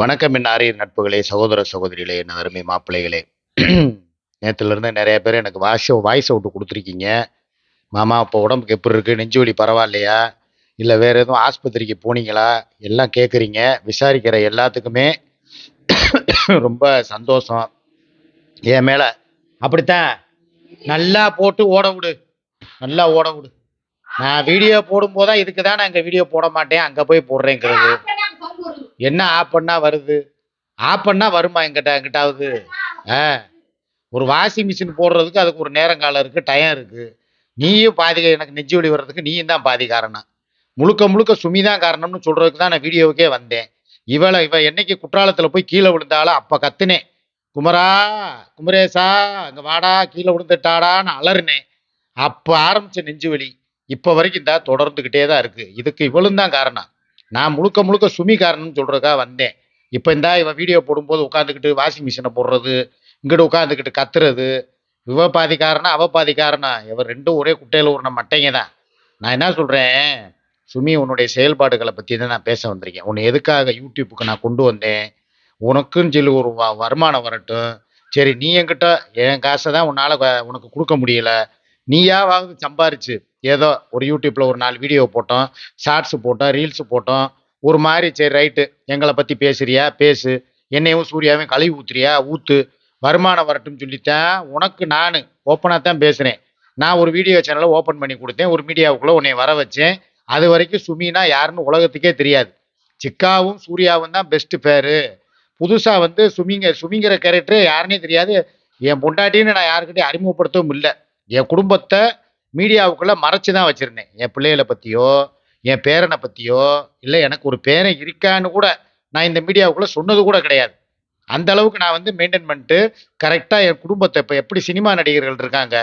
வணக்கம் என் ஆரியர் நட்புகளே சகோதர சகோதரிகளே என் அருமை மாப்பிள்ளைகளே. நேற்றுலேருந்து நிறைய பேர் எனக்கு வாஷ் வாய்ஸ் அவுட்டு கொடுத்துருக்கீங்க. மாமா இப்போ உடம்புக்கு எப்படி இருக்குது நெஞ்சு வலி பரவாயில்லையா? இல்லை வேறு எதுவும் ஆஸ்பத்திரிக்கு போனீங்களா? எல்லாம் கேட்குறீங்க விசாரிக்கிற எல்லாத்துக்குமே ரொம்ப சந்தோஷம். என் மேலே அப்படித்தான். நல்லா போட்டு ஓட விடு. நல்லா ஓட விடு. நான் வீடியோ போடும்போது தான் இதுக்கு தான் நான் இங்கே வீடியோ போட மாட்டேன். அங்கே போய் போடுறேங்கிறது. என்ன ஆப் பண்ணால் வருது? ஆப் பண்ணால் வருமா எங்கிட்ட எங்கிட்டாவது ஆ. ஒரு வாஷிங் மிஷின் போடுறதுக்கு அதுக்கு ஒரு நேரங்காலம் இருக்குது டயம் இருக்குது நீயும் பாதி எனக்கு நெஞ்சு வலி வர்றதுக்கு நீயும் தான் பாதி காரணம் முழுக்க முழுக்க சுமி தான் காரணம்னு சொல்கிறதுக்கு தான் நான் வீடியோவுக்கே வந்தேன். இவளை இவ என்னைக்கு குற்றாலத்தில் போய் கீழே விழுந்தாலும் அப்போ கத்துனேன். குமரா குமரேசா அங்கே வாடா கீழே விழுந்துட்டாடான்னு அலறினேன். அப்போ ஆரம்பித்த நெஞ்சு வலி இப்போ வரைக்கும் தான் தொடர்ந்துக்கிட்டே தான் இருக்குது இதுக்கு இவளும் தான் காரணம். நான் முழுக்க முழுக்க சுமி சொல்கிறதுக்காக வந்தேன். இப்போ இந்தா இவன் வீடியோ போடும்போது உட்காந்துக்கிட்டு வாஷிங் மிஷினை போடுறது இங்கிட்டு உட்காந்துக்கிட்டு கத்துறது. இவ பாதி அவ பாதி இவர் ரெண்டும் ஒரே குட்டையில் ஊறின மட்டைங்க தான். நான் என்ன சொல்கிறேன் சுமி உன்னுடைய செயல்பாடுகளை பற்றி தான் நான் பேச வந்திருக்கேன். உன்னை எதுக்காக யூடியூப்புக்கு நான் கொண்டு வந்தேன்? உனக்குன்னு சொல்லி ஒரு வருமானம் வரட்டும். சரி நீ என்கிட்ட என் காசை தான் உன்னால் உனக்கு கொடுக்க முடியலை. நீயாவது சம்பாரிச்சு. ஏதோ ஒரு யூடியூப்ல ஒரு நாலு வீடியோ போட்டோம் ஷார்ட்ஸ் போட்டோம் ரீல்ஸ் போட்டோம். ஒரு மாதிரி சரி ரைட்டு எங்களை பற்றி பேசுறியா? பேசு. என்னையும் சூர்யாவையும் கழுவி ஊத்துறியா? ஊத்து. வருமானம் வரட்டும்னு சொல்லித்தான் உனக்கு நான் ஓப்பனாக தான் பேசுகிறேன் நான் ஒரு வீடியோ சேனலை ஓப்பன் பண்ணி கொடுத்தேன். ஒரு மீடியாவுக்குள்ளே உன்னை வர வச்சேன். அது வரைக்கும் சுமினா யாருன்னு உலகத்துக்கே தெரியாது. சிக்காவும் சூர்யாவும் தான் பெஸ்ட்டு பேரு புதுசாக வந்து சுமிங்க சுமிங்கிற கேரக்டர் யாருன்னே தெரியாது. என் பொண்டாட்டின்னு நான் யாருக்கிட்டையும் அறிமுகப்படுத்தவும் இல்லை. என் குடும்பத்தை மீடியாவுக்குள்ளே மறைச்சு தான் வச்சுருந்தேன். என் பிள்ளைகளை பற்றியோ என் பேரனை பற்றியோ இல்லை எனக்கு ஒரு பேரன் இருக்கான்னு கூட நான் இந்த மீடியாவுக்குள்ளே சொன்னது கூட கிடையாது. அந்த அளவுக்கு நான் வந்து மெயின்டைன் பண்ணிட்டு கரெக்டாக என் குடும்பத்தை இப்போ எப்படி சினிமா நடிகர்கள் இருக்காங்க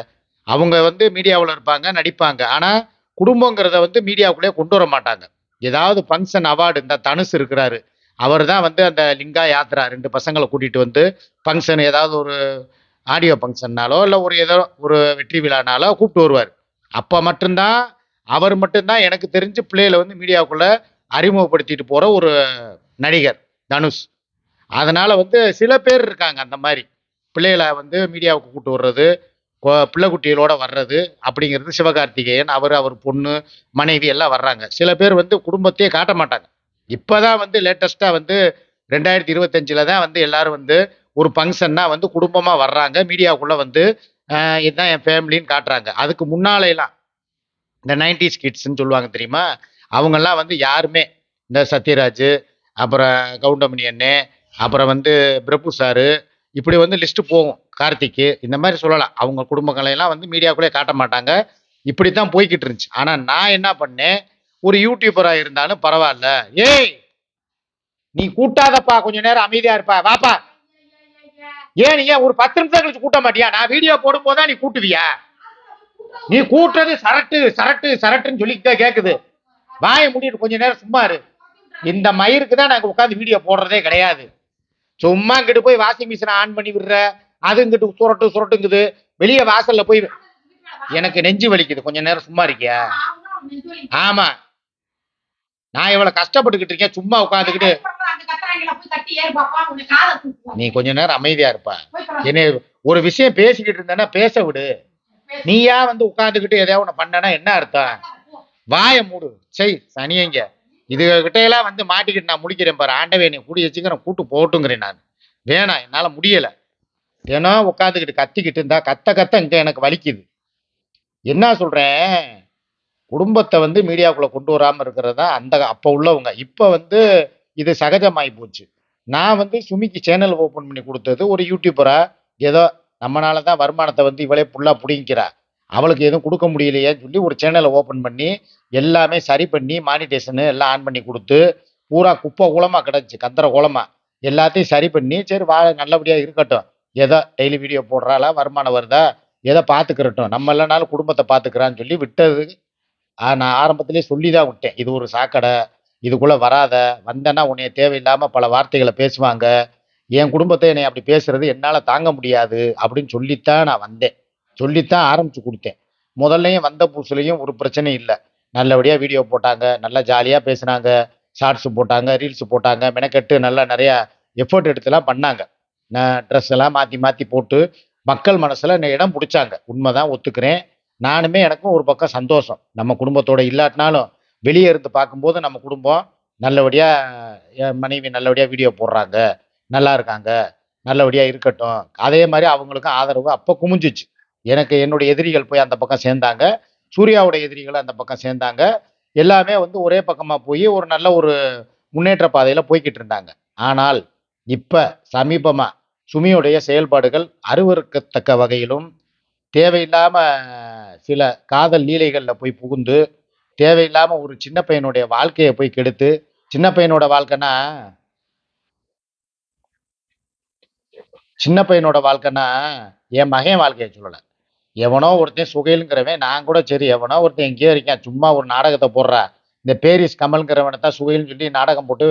அவங்க வந்து மீடியாவில் இருப்பாங்க நடிப்பாங்க. ஆனால் குடும்பங்கிறத வந்து மீடியாவுக்குள்ளே கொண்டு வர மாட்டாங்க. ஏதாவது ஃபங்க்ஷன் அவார்டு இந்த தனுஷ் இருக்கிறாரு. அவர் தான் வந்து அந்த லிங்கா யாத்ரா ரெண்டு பசங்களை கூட்டிகிட்டு வந்து ஃபங்க்ஷன் ஏதாவது ஒரு ஆடியோ ஃபங்க்ஷன்னாலோ இல்லை ஒரு ஏதோ ஒரு வெற்றி விழானாலோ கூப்பிட்டு வருவார். அப்போ மட்டும்தான் அவர் மட்டும்தான் எனக்கு தெரிஞ்சு பிள்ளைகளை வந்து மீடியாவுக்குள்ளே அறிமுகப்படுத்திட்டு போகிற ஒரு நடிகர் தனுஷ். அதனால் வந்து சில பேர் இருக்காங்க அந்த மாதிரி. பிள்ளைகளை வந்து மீடியாவுக்கு கூப்பிட்டு வர்றது பிள்ளைக்குட்டிகளோட வர்றது அப்படிங்கிறது சிவகார்த்திகேயன் அவர் அவர் பொண்ணு மனைவி எல்லாம் வர்றாங்க. சில பேர் வந்து குடும்பத்தையே காட்ட மாட்டாங்க. இப்போ தான் வந்து லேட்டஸ்ட்டாக வந்து ரெண்டாயிரத்தி இருபத்தஞ்சில் தான் வந்து எல்லாரும் வந்து ஒரு ஃபங்க்ஷன்னா வந்து குடும்பமாக வர்றாங்க. மீடியாவுக்குள்ளே வந்து இதுதான் என் ஃபேமிலின்னு காட்டுறாங்க. அதுக்கு முன்னாலேலாம் இந்த நைன்டிஸ் கிட்ஸ்ன்னு சொல்லுவாங்க தெரியுமா? அவங்கெல்லாம் வந்து யாருமே இந்த சத்யராஜ் அப்புறம் கவுண்டமணி அண்ணே அப்புறம் வந்து பிரபு சாரு இப்படி வந்து லிஸ்ட்டு போகும். கார்த்திக்கு இந்த மாதிரி சொல்லலாம். அவங்க குடும்பங்களையெல்லாம் வந்து மீடியாக்குள்ளே காட்ட மாட்டாங்க. இப்படி தான் போய்கிட்டு இருந்துச்சு. ஆனால் நான் என்ன பண்ணேன்? ஒரு யூடியூபராக இருந்தாலும் பரவாயில்ல. ஏய் நீ கூட்டாதப்பா கொஞ்ச நேரம் அமைதியாக இருப்பா. வாப்பா ஏன் நீ ஒரு பத்து நிமிஷம் கழிச்சு கூட்ட மாட்டியா? நான் வீடியோ போடும்போது தான் நீ கூட்டுவியா? நீ கூட்டுறது சரட்டு சரட்டு சரட்டுன்னு சொல்லி இங்க கேக்குது. வாயை மூடிட்டு கொஞ்ச நேரம் சும்மா இரு. இந்த மயிருக்கு தான் நாங்கள் உட்காந்து வீடியோ போடுறதே கிடையாது. சும்மா இங்கிட்டு போய் வாஷிங் மிஷினை ஆன் பண்ணி விடுற. அது இங்கிட்டு சுரட்டு சுரட்டுங்குது. வெளியே வாசல்ல போய் எனக்கு நெஞ்சு வலிக்குது. கொஞ்ச நேரம் சும்மா இருக்கியா? ஆமா. நான் இவ்வளவு கஷ்டப்பட்டுக்கிட்டு இருக்கேன். சும்மா உட்காந்துக்கிட்டு நீ கொஞ்ச நேரம் அமைதியா இருப்பா. என்ன ஒரு விஷயம் பேசிக்கிட்டு இருந்தேன்னா பேச விடு. நீயா வந்து உட்காந்துக்கிட்டு எதையாவது ஒண்ணு பண்ணனா என்ன அர்த்தம்? வாயை மூடு. செய் சனியங்க இதுகிட்ட எல்லாம் வந்து மாட்டிக்கிட்டு நான் முடிக்கிறேன் பாரு. ஆண்டவே நீ கூடி வச்சுக்கிறேன் கூட்டு போட்டுங்கிறேன் நான். வேணாம் என்னால முடியல. ஏன்னா உட்காந்துக்கிட்டு கத்திக்கிட்டு இருந்தா கத்த கத்த இங்க எனக்கு வலிக்குது. என்ன சொல்றேன்? குடும்பத்தை வந்து மீடியாவுக்குள்ள கொண்டு வராம இருக்கிறது? தான் அந்த அப்ப உள்ளவங்க. இப்ப வந்து இது சகஜமாகி போச்சு. நான் வந்து சுமிக்கு சேனல் ஓப்பன் பண்ணி கொடுத்தது ஒரு யூடியூபரா ஏதோ நம்மளால தான் வருமானத்தை வந்து இவளே ஃபுல்லாக பிடிங்கிறா அவளுக்கு எதுவும் கொடுக்க முடியலையேன்னு சொல்லி ஒரு சேனலை ஓப்பன் பண்ணி எல்லாமே சரி பண்ணி மானிட்டேஷனு எல்லாம் ஆன் பண்ணி கொடுத்து பூரா குப்பை குளமா கிடச்சி கந்தர குளமா. எல்லாத்தையும் சரி பண்ணி சரி வா நல்லபடியாக இருக்கட்டும். ஏதோ டெய்லி வீடியோ போடுறாளா வருமானம் வருதா எதை பார்த்துக்கிறட்டும். நம்ம இல்லைனாலும் குடும்பத்தை பார்த்துக்கிறான்னு சொல்லி விட்டது. நான் ஆரம்பத்திலே சொல்லி தான் விட்டேன். இது ஒரு சாக்கடை. இதுக்குள்ளே வராத வந்தேன்னா உன்னைய தேவையில்லாமல் பல வார்த்தைகளை பேசுவாங்க. என் குடும்பத்தை என்னை அப்படி பேசுறது என்னால் தாங்க முடியாது அப்படின்னு சொல்லித்தான் நான் வந்தேன். சொல்லித்தான் ஆரம்பிச்சு கொடுத்தேன். முதல்லையும் வந்த புதுசுலையும் ஒரு பிரச்சனையும் இல்லை. நல்லபடியாக வீடியோ போட்டாங்க நல்லா ஜாலியாக பேசுனாங்க ஷார்ட்ஸு போட்டாங்க ரீல்ஸ் போட்டாங்க மெனக்கெட்டு நல்லா நிறையா எஃபர்ட் எடுத்துலாம் பண்ணாங்க. நான் ட்ரெஸ் எல்லாம் மாற்றி மாற்றி போட்டு மக்கள் மனசில் என்னை இடம் பிடிச்சாங்க. உண்மைதான் ஒத்துக்கிறேன். நானுமே எனக்கும் ஒரு பக்கம் சந்தோஷம். நம்ம குடும்பத்தோட இல்லாட்டினாலும் வெளியே இருந்து பார்க்கும்போது நம்ம குடும்பம் நல்லபடியாக என் மனைவி நல்லபடியாக வீடியோ போடுறாங்க நல்லா இருக்காங்க நல்லபடியாக இருக்கட்டும். அதே மாதிரி அவங்களுக்கும் ஆதரவு அப்போ குமிஞ்சிச்சு. எனக்கு என்னுடைய எதிரிகள் போய் அந்த பக்கம் சேர்ந்தாங்க. சூர்யாவோட எதிரிகள் அந்த பக்கம் சேர்ந்தாங்க. எல்லாமே வந்து ஒரே பக்கமாக போய் ஒரு நல்ல ஒரு முன்னேற்ற பாதையில் போய்கிட்டு இருந்தாங்க. ஆனால் இப்போ சமீபமாக சுமியுடைய செயல்பாடுகள் அருவருக்கத்தக்க வகையிலும் தேவையில்லாமல் சில காதல் லீலைகளில் போய் புகுந்து தேவையில்லாமல் ஒரு சின்ன பையனுடைய வாழ்க்கையை போய் கெடுத்து சின்ன பையனோட வாழ்க்கைன்னா சின்ன பையனோட வாழ்க்கைன்னா என் மகன் வாழ்க்கையை சொல்லலை. எவனோ ஒருத்தன் சுகையிலுங்கிறவன் நான் கூட சரி எவனோ ஒருத்தன் எங்கேயோ இருக்கேன் சும்மா ஒரு நாடகத்தை போடுறா. இந்த பேரிஸ் கமல்ங்கிறவனை தான் சுகையில்னு சொல்லி நாடகம் போட்டு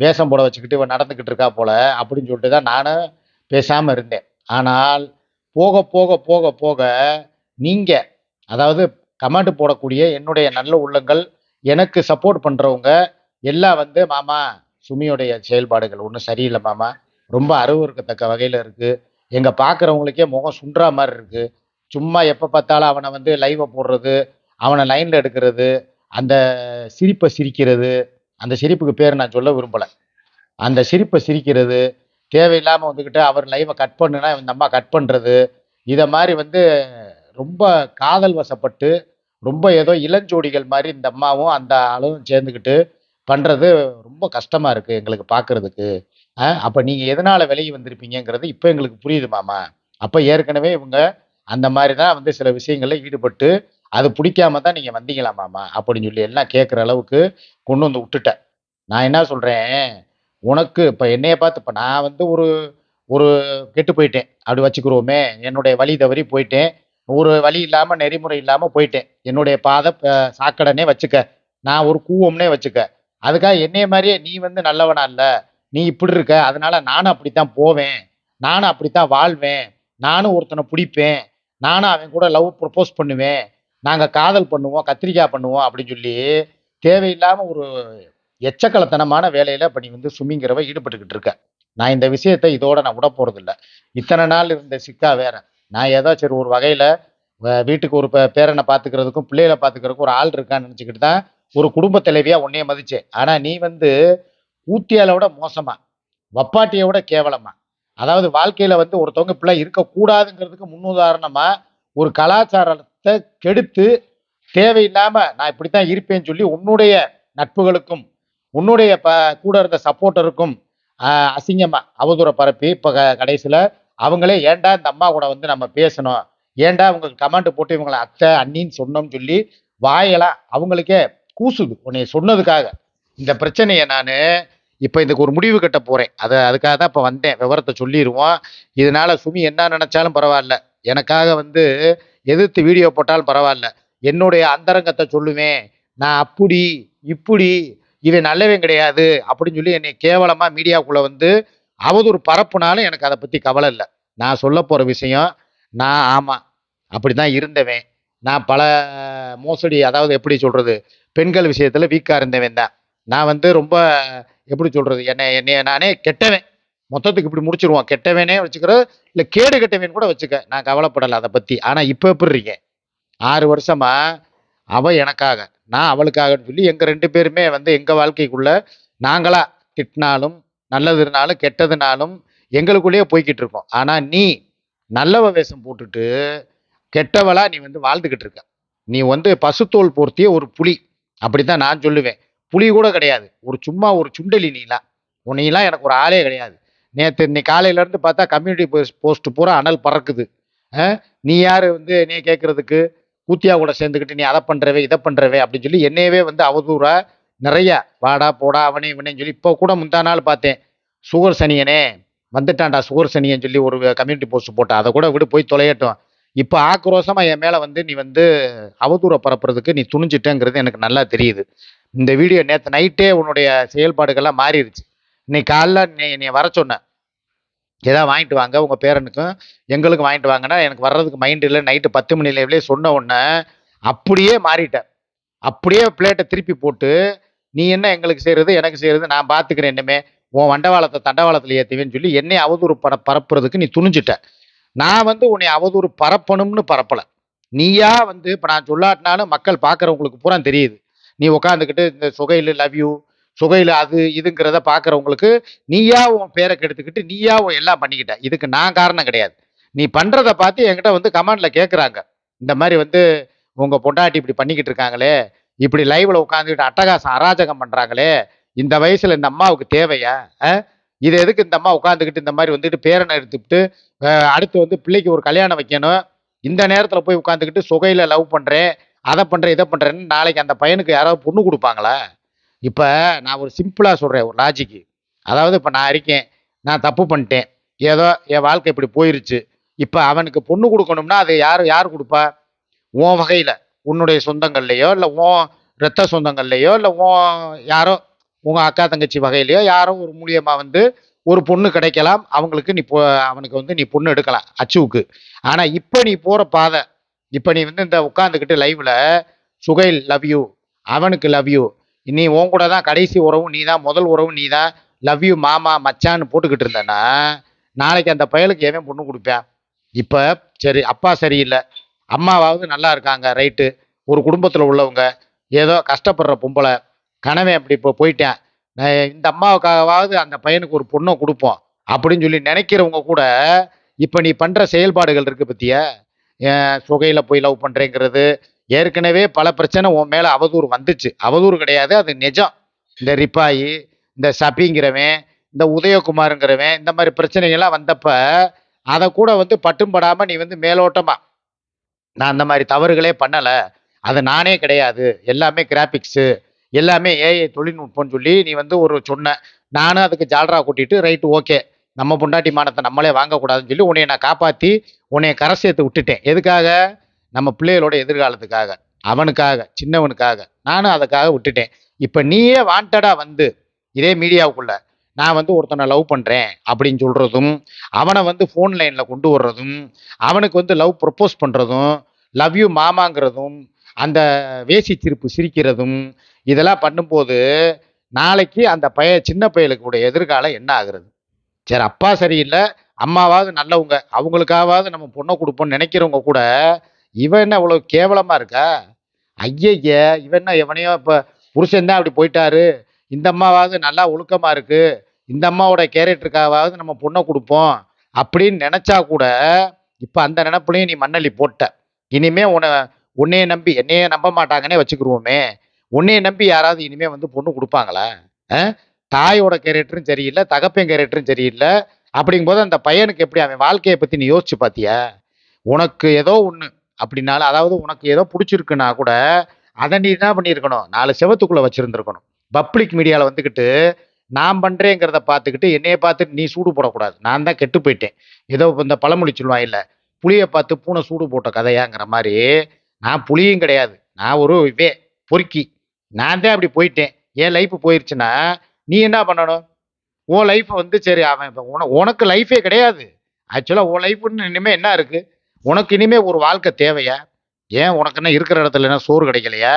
வேஷம் போட வச்சுக்கிட்டு இவன் நடந்துக்கிட்டு இருக்கா போல அப்படின்னு சொல்லிட்டு தான் நானும் பேசாமல் இருந்தேன். ஆனால் போக போக போக போக நீங்கள் அதாவது கமெண்ட் போடக்கூடிய என்னுடைய நல்ல உள்ளங்கள் எனக்கு சப்போர்ட் பண்ணுறவங்க எல்லாம் வந்து மாமா சுமியோடைய செயல்பாடுகள் ஒன்றும் சரியில்லை மாமா. ரொம்ப அருவருக்கத்தக்க வகையில் இருக்குது எங்கள் பார்க்குறவங்களுக்கே முகம் சுன்றா மாதிரி இருக்குது சும்மா எப்போ பார்த்தாலும் அவனை வந்து லைவை போடுறது அவனை லைனில் எடுக்கிறது அந்த சிரிப்பை சிரிக்கிறது. அந்த சிரிப்புக்கு பேர் நான் சொல்ல விரும்பலை. அந்த சிரிப்பை சிரிக்கிறது தேவையில்லாமல் வந்துக்கிட்டு அவர் லைவை கட் பண்ணுனா இந்த அம்மா கட் பண்ணுறது இதை மாதிரி வந்து ரொம்ப காதல் வசப்பட்டு ரொம்ப ஏதோ இளஞ்சோடிகள் மாதிரி இந்த அம்மாவும் அந்த ஆளும் சேர்ந்துக்கிட்டு பண்ணுறது ரொம்ப கஷ்டமாக இருக்குது எங்களுக்கு பார்க்குறதுக்கு அப்போ நீங்கள் எதனால் விலகி வந்திருப்பீங்கங்கிறது இப்போ எங்களுக்கு புரியுது மாமா. அப்போ ஏற்கனவே இவங்க அந்த மாதிரி தான் வந்து சில விஷயங்களில் ஈடுபட்டு அது பிடிக்காம தான் நீங்கள் வந்தீங்களா மாமா? அப்படின்னு சொல்லி எல்லாம் கேட்குற அளவுக்கு கொண்டு வந்து விட்டுட்டேன் நான் என்ன சொல்கிறேன் உனக்கு இப்போ என்னைய பார்த்து இப்போ நான் வந்து ஒரு ஒரு கெட்டு போயிட்டேன். அப்படி வச்சுக்கிறோமே என்னுடைய வழி தவறி போயிட்டேன். ஒரு வழி இல்லாமல் நெறிமுறை இல்லாமல் போயிட்டேன். என்னுடைய பாதை சாக்கடனே வச்சுக்க. நான் ஒரு கூவம்னே வச்சுக்க. அதுக்காக என்னைய மாதிரியே நீ வந்து நல்லவனா இல்லை. நீ இப்படி இருக்க. அதனால நானும் அப்படித்தான் போவேன். நானும் அப்படித்தான் வாழ்வேன். நானும் ஒருத்தனை பிடிப்பேன். நானும் அவன் கூட லவ் ப்ரப்போஸ் பண்ணுவேன். நாங்கள் காதல் பண்ணுவோம் கத்திரிக்காய் பண்ணுவோம் அப்படின்னு சொல்லி தேவையில்லாமல் ஒரு எச்சக்கலத்தனமான வேலையில் இப்போ நீ வந்து சுமிங்கிறவ ஈடுபட்டுக்கிட்டு இருக்க. நான் இந்த விஷயத்தை இதோட நான் விட போகிறதில்ல இத்தனை நாள் இருந்த சிக்கா வேற. நான் ஏதோ சரி ஒரு வகையில் வீட்டுக்கு ஒரு பே- பேரனை பார்த்துக்கிறதுக்கும் பிள்ளைகளை பார்த்துக்கிறதுக்கும் ஒரு ஆள் இருக்கான்னு நினச்சிக்கிட்டு தான் ஒரு குடும்ப தலைவியாக உன்னைய மதிச்சேன். ஆனால் நீ வந்து ஊத்தியால விட மோசமாக வப்பாட்டியை விட கேவலமாக அதாவது வாழ்க்கையில் வந்து ஒருத்தவங்க பிள்ளை இருக்கக்கூடாதுங்கிறதுக்கு முன்னுதாரணமாக ஒரு கலாச்சாரத்தை கெடுத்து தேவையில்லாமல் நான் இப்படி தான் இருப்பேன்னு சொல்லி உன்னுடைய நட்புகளுக்கும் உன்னுடைய ப கூட இருந்த சப்போர்ட்டருக்கும் அசிங்கமாக அவதூற பரப்பி இப்போ க கடைசியில் அவங்களே ஏன்டா இந்த அம்மா கூட வந்து நம்ம பேசணும்? ஏன்டா அவங்க கமெண்ட் போட்டு இவங்களை அத்தை அண்ணின்னு சொன்னோம்னு சொல்லி வாயெல்லாம் அவங்களுக்கே கூசுது. உன்னை சொன்னதுக்காக. இந்த பிரச்சனையை நான் இப்போ இதுக்கு ஒரு முடிவு கட்ட போகிறேன் அதை அதுக்காக தான் இப்போ வந்தேன். விவரத்தை சொல்லிடுவோம் இதனால சுமி என்ன நினச்சாலும் பரவாயில்ல. எனக்காக வந்து எதிர்த்து வீடியோ போட்டாலும் பரவாயில்ல. என்னுடைய அந்தரங்கத்தை சொல்லுவேன். நான் அப்படி இப்படி இவன் நல்லவன் கிடையாது அப்படின்னு சொல்லி என்னை கேவலமாக மீடியாக்குள்ளே வந்து அவதூறு பரப்புனாலும் எனக்கு அதை பற்றி கவலை இல்லை. நான் சொல்ல போகிற விஷயம் நான் ஆமாம் அப்படி தான் இருந்தவன். நான் பல மோசடி அதாவது எப்படி சொல்கிறது பெண்கள் விஷயத்தில் வீக்காக இருந்தவன் தான். நான் வந்து ரொம்ப எப்படி சொல்கிறது என்னை என்னை நானே கெட்டவன். மொத்தத்துக்கு இப்படி முடிச்சிருவோம் கெட்டவனே வச்சுக்கிறது இல்லை கேடு கெட்டவன் கூட வச்சுக்க. நான் கவலைப்படலை அதை பற்றி ஆனால் இப்போ எப்படி ஆறு வருஷமா அவள் எனக்காக நான் அவளுக்காகன்னு சொல்லி எங்கள் ரெண்டு பேருமே வந்து எங்கள் வாழ்க்கைக்குள்ளே நாங்களாக திட்டினாலும் நல்லதுனாலும் கெட்டதுனாலும் எங்களுக்குள்ளேயே போய்கிட்டு இருக்கோம் ஆனால் நீ நல்லவ வேஷம் போட்டுட்டு கெட்டவளா நீ வந்து வாழ்ந்துக்கிட்டு இருக்க. நீ வந்து பசுத்தோல் போர்த்திய ஒரு புலி. அப்படித்தான் நான் சொல்லுவேன். புலி கூட கிடையாது. ஒரு சும்மா ஒரு சுண்டலி நீலாம் உன்னையெல்லாம் எனக்கு ஒரு ஆளே கிடையாது. நேற்று இன்னைக்கு காலையிலேருந்து பார்த்தா கம்யூனிட்டி போஸ்ட் பூரா அனல் பறக்குது. ஆ? நீ யார் வந்து நீ கேட்குறதுக்கு? கூத்தியா கூட சேர்ந்துக்கிட்டு நீ அதை பண்ணுறவே இதை பண்ணுறவே அப்படின்னு சொல்லி என்னையவே வந்து அவதூறாக நிறைய வாடா போடா அவனே இவனேன்னு சொல்லி இப்போ கூட முந்தா நாள் பார்த்தேன். சுகர் சனியனே. வந்துட்டான்டா சுகர் சனியன்னு சொல்லி ஒரு கம்யூனிட்டி போஸ்ட் போட்டா. அதை கூட விடு போய் தொலையட்டும். இப்போ ஆக்ரோஷமாக என் மேலே வந்து நீ வந்து அவதூறை பரப்புறதுக்கு நீ துணிஞ்சிட்டேங்கிறது எனக்கு நல்லா தெரியுது. இந்த வீடியோ நேற்று நைட்டே உன்னுடைய செயல்பாடுகள்லாம் மாறிடுச்சு. இன்னைக்கு காலைல நீ நீ வர சொன்ன. ஏதாவது வாங்கிட்டு வாங்க உங்கள் பேரனுக்கும் எங்களுக்கும் வாங்கிட்டு வாங்கன்னா எனக்கு வர்றதுக்கு மைண்ட் இல்லை. நைட்டு பத்து மணி லைவ்லேயே சொன்ன உடனே அப்படியே மாறிட்டேன் அப்படியே பிளேட்டை திருப்பி போட்டு நீ என்ன எங்களுக்கு செய்கிறது எனக்கு செய்கிறது நான் பார்த்துக்கிறேன் என்னமே உன் வண்டவாளத்தை தண்டவாளத்தில் ஏற்றுவேன்னு சொல்லி என்னை அவதூறு பட பரப்புறதுக்கு நீ துணிஞ்சிட்ட. நான் வந்து உன்னை அவதூறு பரப்பணும்னு பரப்பலை. நீயா வந்து இப்போ நான் சொல்லாட்டினாலும் மக்கள் பார்க்குறவங்களுக்கு பூரா தெரியுது. நீ உட்காந்துக்கிட்டு இந்த சுகையில் லவ் யூ சுகையில் அது இதுங்கிறத பார்க்குறவங்களுக்கு நீயா உன் பேரை கெடுத்துக்கிட்டு நீயா உன் எல்லாம் பண்ணிக்கிட்ட. இதுக்கு நான் காரணம் கிடையாது. நீ பண்ணுறத பார்த்து என்கிட்ட வந்து கமெண்டில் கேட்குறாங்க இந்த மாதிரி வந்து உங்கள் பொண்டாட்டி இப்படி பண்ணிக்கிட்டு இருக்காங்களே இப்படி லைவில் உட்காந்துக்கிட்டு அட்டகாசம் அராஜகம் பண்ணுறாங்களே இந்த வயசில் இந்த அம்மாவுக்கு தேவையா? இது எதுக்கு இந்த அம்மா உட்காந்துக்கிட்டு இந்த மாதிரி வந்துட்டு பேரனை எடுத்துக்கிட்டு அடுத்து வந்து பிள்ளைக்கு ஒரு கல்யாணம் வைக்கணும்? இந்த நேரத்தில் போய் உட்காந்துக்கிட்டு சுகையில் லவ் பண்ணுறேன் அதை பண்ணுறேன் இதை பண்ணுறேன்னு நாளைக்கு அந்த பையனுக்கு யாராவது பொண்ணு கொடுப்பாங்களா? இப்போ நான் ஒரு சிம்பிளாக சொல்கிறேன் ஒரு லாஜிக்கு. அதாவது இப்போ நான் இருக்கேன் நான் தப்பு பண்ணிட்டேன் ஏதோ என் வாழ்க்கை இப்படி போயிருச்சு. இப்போ அவனுக்கு பொண்ணு கொடுக்கணும்னா அது யார் யார் கொடுப்பா? உன் வகையில் உன்னுடைய சொந்தங்கள்லையோ இல்லை உன் ரத்த சொந்தங்கள்லையோ இல்லை உன் யாரோ உங்கள் அக்கா தங்கச்சி வகையிலையோ யாரும் ஒரு மூலியமாக வந்து ஒரு பொண்ணு கிடைக்கலாம். அவங்களுக்கு நீ போ அவனுக்கு வந்து நீ பொண்ணு எடுக்கலாம். அச்சுவுக்கு. ஆனால் இப்போ நீ போகிற பாதை இப்போ நீ வந்து இந்த உட்காந்துக்கிட்டு லைவில் சுகைல் லவ் யூ அவனுக்கு லவ் யூ நீ உன் கூட தான் கடைசி உறவும் நீ தான் முதல் உறவும் நீ தான் லவ் யூ மாமா மச்சான்னு போட்டுக்கிட்டு இருந்தேன்னா நாளைக்கு அந்த பயலுக்கு எவன் பொண்ணு கொடுப்பேன் இப்போ சரி அப்பா சரியில்லை. அம்மாவாவது நல்லா இருக்காங்க ரைட்டு ஒரு குடும்பத்தில் உள்ளவங்க ஏதோ கஷ்டப்படுற பொம்பளை. கனவே அப்படி இப்போ போயிட்டேன். நான் இந்த அம்மாவுக்காகவாவது அந்த பையனுக்கு ஒரு பொண்ணை கொடுப்போம். அப்படின்னு சொல்லி நினைக்கிறவங்க கூட இப்போ நீ பண்ணுற செயல்பாடுகள் இருக்குது பற்றிய சுகையில் போய் லவ் பண்ணுறேங்கிறது ஏற்கனவே பல பிரச்சனை உன் மேலே அவதூறு வந்துச்சு. அவதூறு கிடையாது அது நிஜம். இந்த ரிப்பாயி இந்த சபிங்கிறவன் இந்த உதயகுமாருங்கிறவன் இந்த மாதிரி பிரச்சனைகள்லாம் வந்தப்ப அதை கூட வந்து பட்டும் படாமல் நீ வந்து மேலோட்டமாக நான் அந்த மாதிரி தவறுகளே பண்ணலை. அது நானே கிடையாது. எல்லாமே கிராபிக்ஸு எல்லாமே ஏஐ தொழில்நுட்பம்னு சொல்லி நீ வந்து ஒரு சொன்ன நானும் அதுக்கு ஜால்ரா கூட்டிட்டு ரைட்டு ஓகே. நம்ம பொண்டாட்டி மானத்தை நம்மளே வாங்கக்கூடாதுன்னு சொல்லி உன்னைய நான் காப்பாற்றி உன்னைய கரை சேர்த்து விட்டுட்டேன். எதுக்காக? நம்ம பிள்ளைகளோட எதிர்காலத்துக்காக அவனுக்காக சின்னவனுக்காக. நானும் அதுக்காக விட்டுட்டேன். இப்போ நீயே வாண்டடாக வந்து இதே மீடியாவுக்குள்ள நான் வந்து ஒருத்தனை லவ் பண்ணுறேன் அப்படின்னு சொல்கிறதும் அவனை வந்து ஃபோன் லைனில் கொண்டு வர்றதும் அவனுக்கு வந்து லவ் ப்ரப்போஸ் பண்ணுறதும் லவ் யூ மாமாங்கிறதும் அந்த வேசி சிரிப்பு சிரிக்கிறதும் இதெல்லாம் பண்ணும்போது நாளைக்கு அந்த பைய சின்ன பயலுக்குடைய எதிர்காலம் என்ன ஆகுறது? சரி அப்பா சரியில்லை அம்மாவாவது நல்லவங்க அவங்களுக்காவது நம்ம பொண்ணை கொடுப்போம்னு நினைக்கிறவங்க கூட இவன் என்ன இவ்வளோ கேவலமாக இருக்கா? ஐயய்ய இவன் என்ன எவனையோ இப்போ புருஷன் தான் அப்படி போயிட்டாரு இந்த அம்மாவாவது நல்லா ஒழுக்கமாக இருக்குது இந்த அம்மாவோட கேரக்டருக்காவது நம்ம பொண்ணை கொடுப்போம் அப்படின்னு நினச்சா கூட இப்போ அந்த நினப்புலையும் நீ மண்ணள்ளி போட்ட. இனிமே உன்னை உன்னைய நம்பி என்னையே நம்ப மாட்டாங்கன்னே வச்சுக்கிருவோமே. உன்னைய நம்பி யாராவது இனிமே வந்து பொண்ணு கொடுப்பாங்களா? தாயோட கேரக்டரும் சரியில்லை தகப்பன் கேரக்டரும் சரியில்லை. அப்படிங்கும்போது அந்த பையனுக்கு எப்படி அவன் வாழ்க்கையை பற்றி நீ யோசிச்சு பார்த்தியா உனக்கு ஏதோ ஒன்று அப்படின்னாலும் அதாவது உனக்கு ஏதோ பிடிச்சிருக்குன்னா கூட அதை நீ என்ன பண்ணியிருக்கணும்? நாலு செவத்துக்குள்ளே வச்சுருந்துருக்கணும். பப்ளிக் மீடியாவில் வந்துக்கிட்டு நான் பண்ணுறேங்கிறத பார்த்துக்கிட்டு என்னையை பார்த்துட்டு நீ சூடு போடக்கூடாது. நான் தான் கெட்டு போயிட்டேன். ஏதோ இந்த பழமொழி சொல்லுவான் இல்லை புளியை பார்த்து பூனை சூடு போட்ட கதையாங்கிற மாதிரி நான் புளியும் கிடையாது. நான் ஒரு வே பொறுக்கி. நான் தான் அப்படி போயிட்டேன். என் லைஃப் போயிடுச்சுன்னா நீ என்ன பண்ணணும்? உன் லைஃப் வந்து சரி அவன் இப்போ உன உனக்கு லைஃபே கிடையாது. ஆக்சுவலாக உன் லைஃப்னு இனிமேல் என்ன இருக்குது உனக்கு இனிமேல் ஒரு வாழ்க்கை தேவையா? ஏன் உனக்கு என்ன இருக்கிற இடத்துல என்ன சோறு கிடைக்கலையா?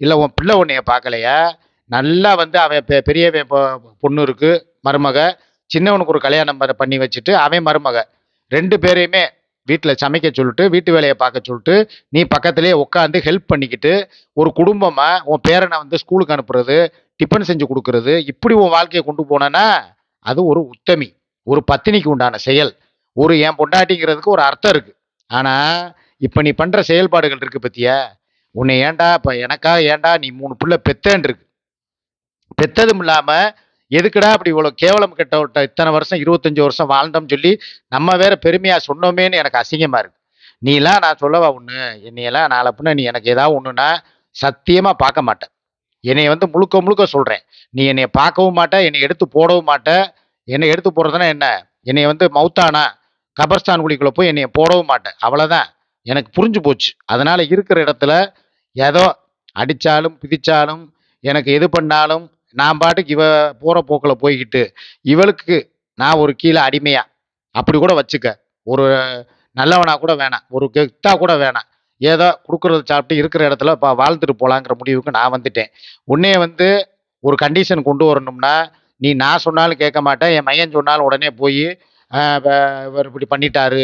இல்லை உன் பிள்ளை உன்னைய பார்க்கலையா? நல்லா வந்து அவன் பெ பெரியவன் பொண்ணு இருக்குது மருமக. சின்னவனுக்கு ஒரு கல்யாணம் பண்ணி வச்சுட்டு அவன் மருமக. ரெண்டு பேரையுமே வீட்டில் சமைக்க சொல்லிட்டு வீட்டு வேலையை பார்க்க சொல்லிட்டு நீ பக்கத்துலேயே உட்காந்து ஹெல்ப் பண்ணிக்கிட்டு ஒரு குடும்பமாக உன் பேரனை வந்து ஸ்கூலுக்கு அனுப்புறது டிஃபன் செஞ்சு கொடுக்கறது இப்படி உன் வாழ்க்கையை கொண்டு போனேன்னா அது ஒரு உத்தமி ஒரு பத்தினிக்கு உண்டான செயல். ஒரு என் பொண்டாட்டிங்கிறதுக்கு ஒரு அர்த்தம் இருக்குது ஆனால் இப்போ நீ பண்ணுற செயல்பாடுகள் இருக்குது பத்தியா? உன்னை ஏன்டா இப்போ எனக்காக ஏன்டா நீ மூணு பிள்ளை பெத்தேன் இருக்கு. பெத்ததும் இல்லாமல் எதுக்குடா அப்படி இவ்வளோ கேவலம் கெட்ட விட்ட இத்தனை வருஷம் இருபத்தஞ்சு வருஷம் வாழ்ந்தோம்னு சொல்லி நம்ம வேற பெருமையாக சொன்னோமேன்னு எனக்கு அசிங்கமாக இருக்கு. நீலாம் நான் சொல்லவா ஒன்று என்னையெல்லாம் நாளை பின்ன நீ எனக்கு ஏதாவது ஒன்றுனா சத்தியமாக பார்க்க மாட்டேன். என்னைய வந்து முழுக்க முழுக்க சொல்கிறேன் நீ என்னைய பார்க்கவும் மாட்ட என்னை எடுத்து போடவும் மாட்டேன் என்னை எடுத்து போடுறதுனா என்ன? என்னைய வந்து மவுத்தானா? கபர்ஸ்தான் குழிக்குள்ளே போய் என்னைய போடவும் மாட்டேன் அவ்வளோதான் எனக்கு புரிஞ்சு போச்சு. அதனால் இருக்கிற இடத்துல ஏதோ அடித்தாலும் பிதிச்சாலும் எனக்கு எது பண்ணாலும் நான் பாட்டுக்கு இவ போகிற போக்கில் போய்கிட்டு இவளுக்கு நான் ஒரு கீழே அடிமையா? அப்படி கூட வச்சுக்க. ஒரு நல்லவனா கூட வேணாம். ஒரு கெத்தாக கூட வேணாம். ஏதோ கொடுக்குறத சாப்பிட்டு இருக்கிற இடத்துல இப்போ வாழ்ந்துட்டு போகலாங்கிற முடிவுக்கு நான் வந்துட்டேன். உன்னைய வந்து ஒரு கண்டிஷன் கொண்டு வரணும்னா நீ நான் சொன்னாலும் கேட்க மாட்டேன். என் மையன் சொன்னாலும் உடனே போய் இவர் இப்படி பண்ணிட்டாரு.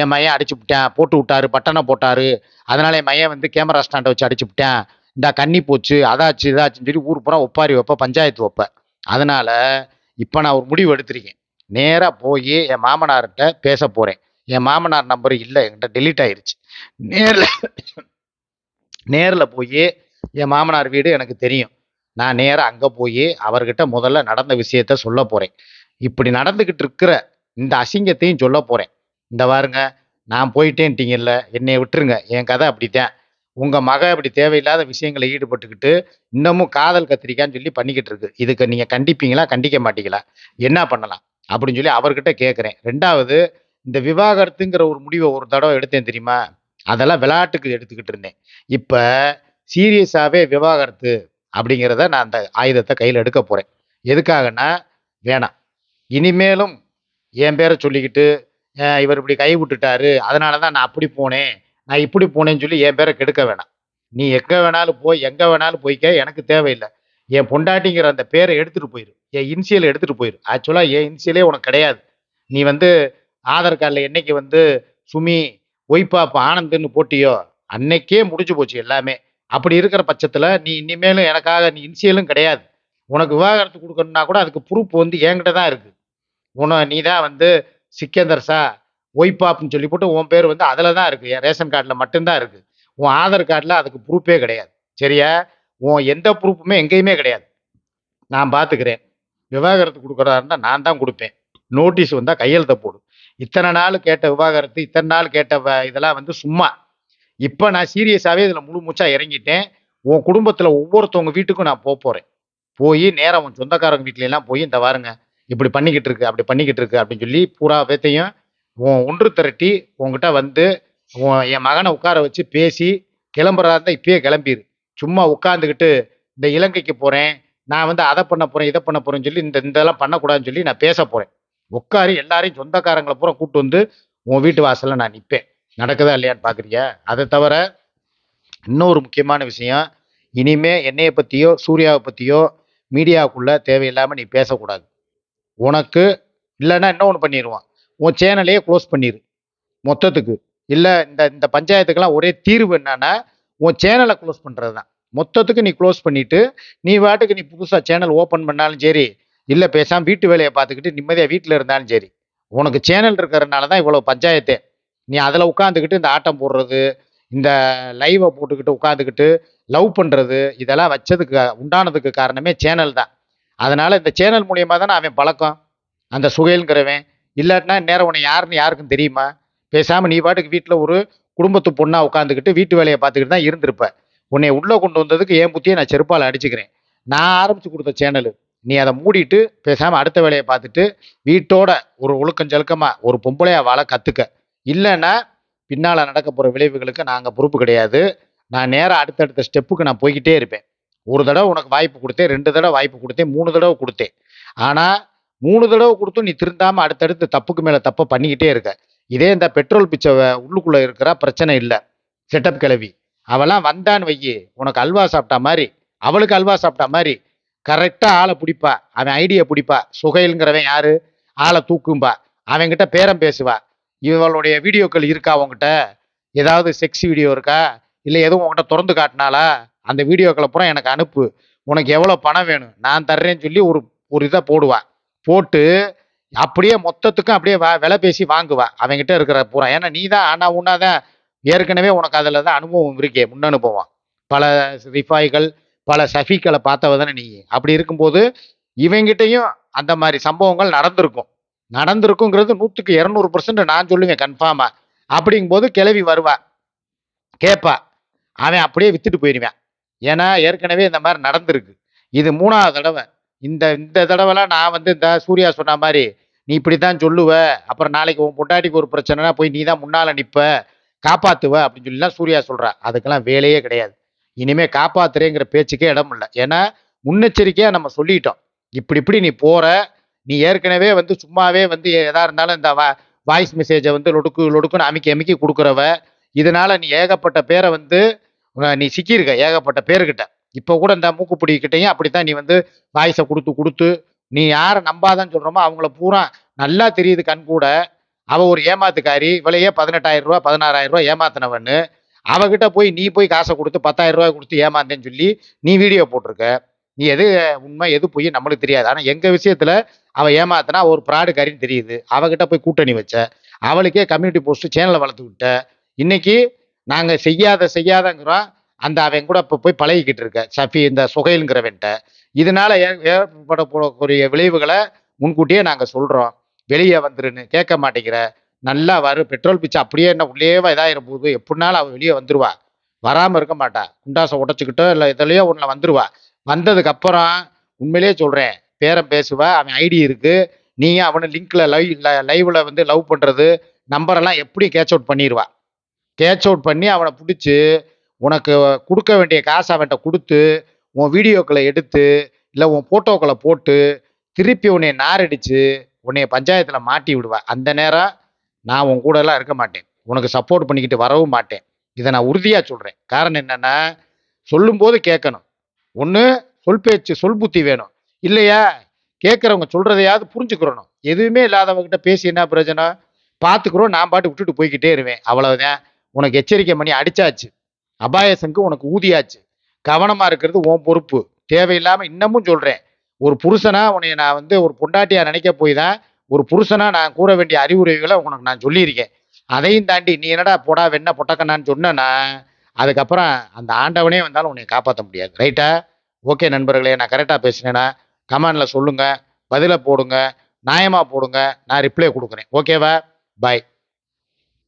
என் மையன் அடிச்சு விட்டேன் போட்டு விட்டாரு பட்டனை போட்டாரு. அதனால என் மையன் வந்து கேமரா ஸ்டாண்டை வச்சு அடிச்சு விட்டேன் இந்த கண்ணி போச்சு அதாச்சு இதாச்சுன்னு சொல்லி ஊர் பூரா ஒப்பாரி வைப்பேன் பஞ்சாயத்து வைப்பேன் அதனால் இப்போ நான் ஒரு முடிவு எடுத்திருக்கேன். நேராக போய் என் மாமனார்கிட்ட பேச போகிறேன் என் மாமனார் நம்பர் இல்லை என்கிட்ட டெலீட் ஆயிடுச்சு நேரில் நேரில் போய் என் மாமனார் வீடு எனக்கு தெரியும். நான் நேராக அங்கே போய் அவர்கிட்ட முதல்ல நடந்த விஷயத்த சொல்ல போகிறேன் இப்படி நடந்துக்கிட்டு இருக்கிற இந்த அசிங்கத்தையும் சொல்ல போகிறேன் இந்த பாருங்க நான் போயிட்டேன்ட்டீங்கல்ல என்னை விட்டுருங்க. என் கதை அப்படித்தான். உங்கள் மக இப்படி தேவையில்லாத விஷயங்களை ஈடுபட்டுக்கிட்டு இன்னமும் காதல் கத்திரிக்கான்னு சொல்லி பண்ணிக்கிட்டு இருக்கு. இதுக்கு நீங்கள் கண்டிப்பீங்களா? கண்டிக்க மாட்டீங்களா? என்ன பண்ணலாம்? அப்படின்னு சொல்லி அவர்கிட்ட கேட்குறேன் ரெண்டாவது இந்த விவாகரத்துங்கிற ஒரு முடிவை ஒரு தடவை எடுத்தேன் தெரியுமா? அதெல்லாம் விளையாட்டுக்கு எடுத்துக்கிட்டு இருந்தேன். இப்போ சீரியஸாகவே விவாகரத்து அப்படிங்கிறத நான் அந்த ஆயுதத்தை கையில் எடுக்க போகிறேன் எதுக்காகன்னா வேணாம். இனிமேலும் என் பேரை சொல்லிக்கிட்டு இவர் இப்படி கை விட்டுட்டாரு அதனால தான் நான் அப்படி போனேன். நான் இப்படி போனேன்னு சொல்லி என் பேரை கெடுக்க வேணாம். நீ எங்கே வேணாலும் போய் எங்கே வேணாலும் போய்க்க எனக்கு தேவையில்லை. என் பொண்டாட்டிங்கிற அந்த பேரை எடுத்துகிட்டு போயிரு. என் இன்சியல் எடுத்துகிட்டு போயிரு. ஆக்சுவலாக என் இன்சியலே உனக்கு கிடையாது. நீ வந்து ஆதார் கார்டில் என்னைக்கு வந்து சுமி ஒய்பாப்பா ஆனந்துன்னு போட்டியோ அன்னைக்கே முடிஞ்சு போச்சு எல்லாமே. அப்படி இருக்கிற பட்சத்தில் நீ இனிமேலும் எனக்காக நீ இன்சியலும் கிடையாது. உனக்கு விவாகரத்து கொடுக்கணும்னா கூட அதுக்கு ப்ரூஃப் வந்து என்கிட்ட தான் இருக்குது உன நீ தான் வந்து சிக்கந்தர் சா ஒய்பாப்னு சொல்லி போட்டு உன் பேர் வந்து அதில் தான் இருக்குது என் ரேஷன் கார்டில் மட்டும்தான் இருக்குது உன் ஆதார் கார்டில் அதுக்கு ப்ரூஃபே கிடையாது. சரியா? உன் எந்த ப்ரூஃபுமே எங்கேயுமே கிடையாது. நான் பார்த்துக்கிறேன் விவாகரத்து கொடுக்குறதா இருந்தால் நான் தான் கொடுப்பேன். நோட்டீஸ் வந்தால் கையெழுத்த போடும் இத்தனை நாள் கேட்ட விவாகரத்து இத்தனை நாள் கேட்ட இதெல்லாம் வந்து சும்மா. இப்போ நான் சீரியஸாகவே இதில் முழு மூச்சாக இறங்கிட்டேன். உன் குடும்பத்தில் ஒவ்வொருத்தவங்க வீட்டுக்கும் நான் போக போகிறேன் போய் நேரம் உன் சொந்தக்காரங்க வீட்லலாம் போய் இந்த வாருங்க. இப்படி பண்ணிக்கிட்டு இருக்கு அப்படி பண்ணிக்கிட்டு இருக்கு அப்படின்னு சொல்லி பூரா பேத்தையும் ஒன்று திரட்டி உங்ககிட்ட வந்து உன் என் மகனை உட்கார வச்சு பேசி கிளம்புறதா இருந்தால் இப்பயே கிளம்பிடு சும்மா உட்காந்துக்கிட்டு இந்த இலங்கைக்கு போகிறேன் நான் வந்து அதை பண்ண போகிறேன் இதை பண்ண போகிறேன்னு சொல்லி இந்த இந்த இதெல்லாம் பண்ணக்கூடாதுன்னு சொல்லி நான் பேச போகிறேன் உட்காரு எல்லாரையும் சொந்தக்காரங்களை பூரா கூட்டு வந்து உன் வீட்டு வாசலில் நான் நிற்பேன் நடக்குதா இல்லையான்னு பார்க்குறியா அதை தவிர இன்னொரு முக்கியமான விஷயம் இனிமே என்னையை பற்றியோ சூர்யாவை பற்றியோ மீடியாவுக்குள்ளே தேவையில்லாமல் நீ பேசக்கூடாது. உனக்கு இல்லைன்னா இன்னொன்று பண்ணிடுவான் உன் சேனலையே க்ளோஸ் பண்ணிடு மொத்தத்துக்கு. இல்லை இந்த இந்த பஞ்சாயத்துக்கெல்லாம் ஒரே தீர்வு என்னன்னா உன் சேனலை க்ளோஸ் பண்ணுறது தான் மொத்தத்துக்கு நீ க்ளோஸ் பண்ணிவிட்டு நீ வாட்டுக்கு நீ புதுசாக சேனல் ஓப்பன் பண்ணாலும் சரி இல்லை பேசாமல் வீட்டு வேலையை பார்த்துக்கிட்டு நிம்மதியாக வீட்டில் இருந்தாலும் சரி உனக்கு சேனல் இருக்கிறதுனால தான் இவ்வளோ பஞ்சாயத்தே. நீ அதில் உட்காந்துக்கிட்டு இந்த ஆட்டம் போடுறது இந்த லைவை போட்டுக்கிட்டு உட்காந்துக்கிட்டு லவ் பண்ணுறது இதெல்லாம் வச்சதுக்கு உண்டானதுக்கு காரணமே சேனல் தான். அதனால் இந்த சேனல் மூலியமாக தானே அவன் பழக்கம்? அந்த சுகைல்ங்கிறவன் இல்லாட்டினா நேரம் உன்னை யாருன்னு யாருக்கும் தெரியுமா? பேசாமல் நீ பாட்டுக்கு வீட்டில் ஒரு குடும்பத்து பொண்ணாக உட்காந்துக்கிட்டு வீட்டு வேலையை பார்த்துக்கிட்டு தான் இருந்திருப்ப. உன்னை உள்ளே கொண்டு வந்ததுக்கு ஏன் புத்தியை நான் செருப்பால் அடிச்சுக்கிறேன். நான் ஆரம்பித்து கொடுத்த சேனலு. நீ அதை மூடிட்டு பேசாமல் அடுத்த வேலையை பார்த்துட்டு வீட்டோட ஒரு ஒழுக்கம் செழுக்கமாக ஒரு பொம்பளையாக வாழ கற்றுக்க இல்லைன்னா பின்னால் நடக்க போகிற விளைவுகளுக்கு நாங்கள் பொறுப்பு கிடையாது. நான் நேராக அடுத்தடுத்த ஸ்டெப்புக்கு நான் போய்கிட்டே இருப்பேன். ஒரு தடவை உனக்கு வாய்ப்பு கொடுத்தேன் ரெண்டு தடவை வாய்ப்பு கொடுத்தேன் மூணு தடவை கொடுத்தேன். ஆனால் மூணு தடவை கொடுத்தும் நீ திருந்தாமல் அடுத்தடுத்து தப்புக்கு மேலே தப்பை பண்ணிக்கிட்டே இருக்க. இதே இந்த பெட்ரோல் பிச்சை உள்ளுக்குள்ளே இருக்கிற பிரச்சனை இல்லை. செட்டப் கிளவி. அவெல்லாம் வந்தான்னு வையி. உனக்கு அல்வா சாப்பிட்டா மாதிரி. அவளுக்கு அல்வா சாப்பிட்டா மாதிரி. கரெக்டாக ஆளை பிடிப்பா. அவன் ஐடியா பிடிப்பா. சுகைலுங்கிறவன் யாரு? ஆளை தூக்கும்பா. அவன்கிட்ட பேரம் பேசுவா. இவளுடைய வீடியோக்கள் இருக்கா உங்ககிட்ட ஏதாவது செக்ஸ் வீடியோ இருக்கா? இல்லை எதுவும் உங்ககிட்ட திறந்து காட்டினாலா அந்த வீடியோக்களை பூரா எனக்கு அனுப்பு. உனக்கு எவ்வளோ பணம் வேணும்? நான் தர்றேன்னு சொல்லி ஒரு ஒரு இதை போடுவாள் போட்டு அப்படியே மொத்தத்துக்கும் அப்படியே விலை பேசி வாங்குவா. அவன்கிட்ட இருக்கிற பூரா. ஏன்னா நீ தான் ஆனால் உன்னா தான் ஏற்கனவே உனக்கு அதில் தான் அனுபவம் இருக்கே முன் அனுபவம் பல ரிஃபாய்கள் பல சஃபிக்களை பார்த்தவ தானே நீ. அப்படி இருக்கும்போது இவங்கிட்டையும் அந்த மாதிரி சம்பவங்கள் நடந்திருக்கும். நடந்திருக்குங்கிறது நூற்றுக்கு இரநூறு பர்சன்ட் நான் சொல்லுவேன் கன்ஃபார்மாக அப்படிங்கும்போது கிளவி வருவா. கேட்பா அவன் அப்படியே வித்துட்டு போயிடுவான். ஏன்னா ஏற்கனவே இந்த மாதிரி நடந்திருக்கு. இது மூணாவது தடவை. இந்த இந்த தடவைலாம் நான் வந்து இந்த சூர்யா சொன்ன மாதிரி நீ இப்படி தான் சொல்லுவ அப்புறம் நாளைக்கு உன் பொண்டாட்டிக்கு ஒரு பிரச்சனைனா போய் நீ தான் முன்னால் நிற்ப காப்பாற்றுவ அப்படின்னு சொல்லிலாம் சூர்யா சொல்றா. அதுக்கெல்லாம் வேலையே கிடையாது. இனிமேல் காப்பாத்துறேங்கிற பேச்சுக்கே இடம் இல்லை. ஏன்னா முன்னெச்சரிக்கையாக நம்ம சொல்லிட்டோம். இப்படி இப்படி நீ போகிற நீ ஏற்கனவே வந்து சும்மாவே வந்து எதா இருந்தாலும் இந்த வா வாய்ஸ் மெசேஜை வந்து லொடுக்கு லொடுக்குன்னு அமைக்கி அமைக்கி கொடுக்குறவ இதனால நீ ஏகப்பட்ட பேரை வந்து நீ சிக்கியிருக்க ஏகப்பட்ட பேர்கிட்ட இப்போ கூட இந்த மூக்குப்பிடிக்கிட்டையும் அப்படித்தான் நீ வந்து வாய்ஸை கொடுத்து கொடுத்து நீ யாரை நம்பாதான்னு சொல்கிறோமோ அவங்கள பூரா நல்லா தெரியுது கண் கூட. அவள் ஒரு ஏமாத்துக்காரி இவளையே பதினெட்டாயிரம் ரூபா பதினாறாயிரம் ரூபா ஏமாத்தினவன்னு. அவகிட்ட போய் நீ போய் காசை கொடுத்து பத்தாயிரம் ரூபாய் கொடுத்து ஏமாந்தேன்னு சொல்லி நீ வீடியோ போட்டிருக்க. நீ எது உண்மை எது போய் நம்மளுக்கு தெரியாது. ஆனால் எங்கள் விஷயத்தில் அவள் ஏமாத்தினா ஒரு ப்ராடுக்காரின்னு தெரியுது. அவகிட்ட போய் கூட்டணி வச்ச. அவளுக்கே கம்யூனிட்டி போஸ்ட்டு சேனலை வளர்த்து விட்ட. இன்னைக்கு நாங்கள் செய்யாத செய்யாதங்கிறோம். அந்த அவன் கூட இப்போ போய் பழகிக்கிட்டு இருக்க. சஃபி இந்த சுகைலுங்கிறவன்ட்ட. இதனால ஏ- ஏற்படக்கூடிய விளைவுகளை முன்கூட்டியே நாங்கள் சொல்கிறோம் வெளியே வந்துருன்னு. கேட்க மாட்டேங்கிற. நல்லா வரு. பெட்ரோல் பிச்சு அப்படியே என்ன உள்ளேவா இதாகிற போது எப்படினாலும் அவள் வெளியே வந்துடுவா வராமல் இருக்க மாட்டா. குண்டாசை உடச்சிக்கிட்டோ இல்லை இதுலையோ ஒன்றில் வந்துடுவா வந்ததுக்கப்புறம் உண்மையிலேயே சொல்கிறேன் பேரம் பேசுவா. அவன் ஐடி இருக்குது நீ அவனை லிங்க்கில் லைவ் லைவில் வந்து லவ் பண்ணுறது நம்பரெல்லாம் எப்படி கேட்ச் அவுட் பண்ணிடுவா கேட்ச் அவுட் பண்ணி அவனை பிடிச்சி உனக்கு கொடுக்க வேண்டிய காசை அவன்கிட்ட கொடுத்து உன் வீடியோக்களை எடுத்து இல்லை உன் ஃபோட்டோக்களை போட்டு திருப்பி உன்னை நாரடிச்சு உன்னைய பஞ்சாயத்தில் மாட்டி விடுவேன் அந்த நேரம் நான் உன் கூடலாம் இருக்க மாட்டேன். உனக்கு சப்போர்ட் பண்ணிக்கிட்டு வரவும் மாட்டேன். இதை நான் உறுதியாக சொல்கிறேன் காரணம் என்னென்னா சொல்லும்போது கேட்கணும். ஒன்று சொல் பேச்சு சொல் புத்தி வேணும். இல்லையா? கேட்குறவங்க சொல்கிறதையாவது புரிஞ்சுக்கிறணும். எதுவுமே இல்லாதவங்ககிட்ட பேசி என்ன பிரயோஜனம்? பார்த்துக்குறோம் நான் பாட்டு விட்டுட்டு போய்க்கிட்டே இருவேன். அவ்வளவுதான். உனக்கு எச்சரிக்கை பண்ணி அடிச்சாச்சு. அபாய சங்கு உனக்கு ஊதியாச்சு. கவனமாக இருக்கிறது உன் பொறுப்பு. தேவையில்லாமல் இன்னமும் சொல்கிறேன் ஒரு புருஷனா உன்னை நான் வந்து ஒரு பொண்டாட்டியா நினைக்க போய் தான் ஒரு புருஷனா நான் கூற வேண்டிய அறிவுரைகளை உனக்கு நான் சொல்லியிருக்கேன். அதையும் தாண்டி நீ என்னடா போடா வெண்ண பொட்டக்கண்ணான்னு சொன்னேன்னா அதுக்கப்புறம் அந்த ஆண்டவனே வந்தாலும் உன்னை காப்பாற்ற முடியாது. ரைட்டா ஓகே நண்பர்களே நான் கரெக்டாக பேசினேன்னா கமெண்டில் சொல்லுங்கள் பதிலை போடுங்க நியாயமாக போடுங்க நான் ரிப்ளை கொடுக்குறேன். ஓகேவா பாய்